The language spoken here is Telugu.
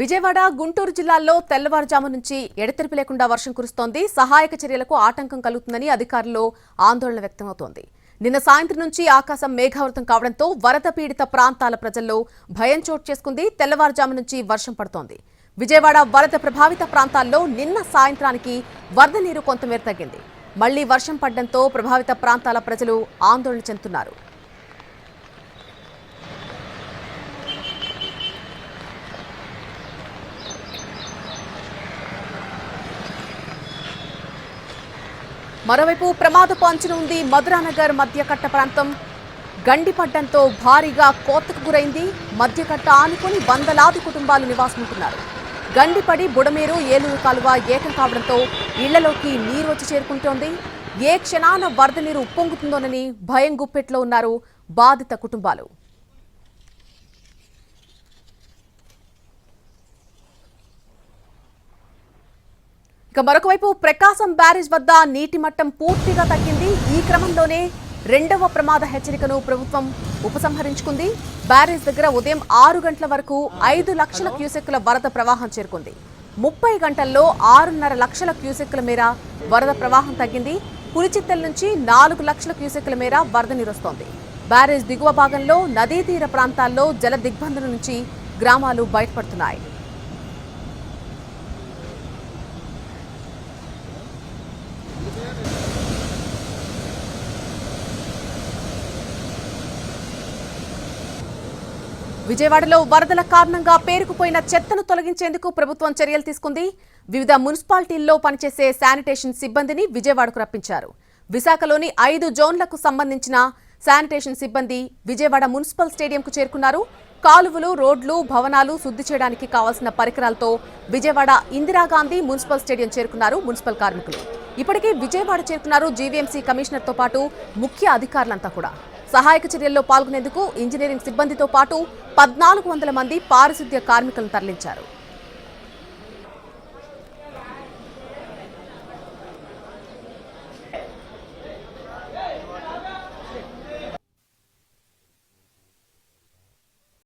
విజయవాడ గుంటూరు జిల్లాల్లో తెల్లవారుజాము నుంచి ఎడతెరిపి లేకుండా వర్షం కురుస్తోంది. సహాయక చర్యలకు ఆటంకం కలుగుతుందని అధికారుల్లో ఆందోళన వ్యక్తమవుతోంది. నిన్న సాయంత్రం నుంచి ఆకాశం మేఘావృతం కావడంతో వరద పీడిత ప్రాంతాల ప్రజల్లో భయం చోటు చేసుకుంది. తెల్లవారుజాము నుంచి వర్షం పడుతోంది. విజయవాడ వరద ప్రభావిత ప్రాంతాల్లో నిన్న సాయంత్రానికి వరద నీరు కొంతమేర తగ్గింది. మళ్ళీ వర్షం పడడంతో ప్రభావిత ప్రాంతాల ప్రజలు ఆందోళన చెందుతున్నారు. మరోవైపు ప్రమాదపు అంచున ఉంది. మధురానగర్ మధ్యకట్ట ప్రాంతం గండిపడ్డంతో భారీగా కోతకు గురైంది. మధ్యకట్ట ఆనుకుని వందలాది కుటుంబాలు నివాసముంటున్నారు. గండిపడి బుడమేరు ఏలూరు కాలువ ఏకం కావడంతో ఇళ్ళలోకి నీరు వచ్చి చేరుకుంటోంది. ఏ క్షణాన వరద నీరు ఉప్పొంగుతుందోనని భయం గుప్పెట్లో ఉన్నారు బాధిత కుటుంబాలు. ఇక మరొకవైపు ప్రకాశం బ్యారేజ్ వద్ద నీటి మట్టం పూర్తిగా తగ్గింది. ఈ క్రమంలోనే రెండవ ప్రమాద హెచ్చరికను ప్రభుత్వం ఉపసంహరించుకుంది. బ్యారేజ్ దగ్గర ఉదయం ఆరు గంటల వరకు ఐదు లక్షల క్యూసెక్కుల వరద ప్రవాహం చేరుకుంది. ముప్పై గంటల్లో ఆరున్నర లక్షల క్యూసెక్కుల మేర వరద ప్రవాహం తగ్గింది. పులిచిత్తెల నుంచి నాలుగు లక్షల క్యూసెక్కుల మేర వరద నీరొస్తోంది. బ్యారేజ్ దిగువ భాగంలో నదీ తీర ప్రాంతాల్లో జల దిగ్బంధన నుంచి గ్రామాలు బయటపడుతున్నాయి. విజయవాడలో వరదల కారణంగా పేరుకుపోయిన చెత్తను తొలగించేందుకు ప్రభుత్వం చర్యలు తీసుకుంది. వివిధ మున్సిపాలిటీల్లో పనిచేసే శానిటేషన్ సిబ్బందిని విజయవాడకు రప్పించారు. విశాఖలోని ఐదు జోన్లకు సంబంధించిన శానిటేషన్ సిబ్బంది విజయవాడ మున్సిపల్ స్టేడియంకు చేరుకున్నారు. కాలువలు రోడ్లు భవనాలు శుద్ధి చేయడానికి కావాల్సిన పరికరాలతో విజయవాడ ఇందిరాగాంధీ మున్సిపల్ స్టేడియం చేరుకున్నారు మున్సిపల్ కార్మికులు. ఇప్పటికే విజయవాడ చేరుకున్నారు జీవీఎంసీ కమిషనర్తో పాటు ముఖ్య అధికారులంతా కూడా. సహాయక చర్యల్లో పాల్గొనేందుకు ఇంజనీరింగ్ సిబ్బందితో పాటు పద్నాలుగు వందల మంది పారిశుద్ధ్య కార్మికులను తరలించారు.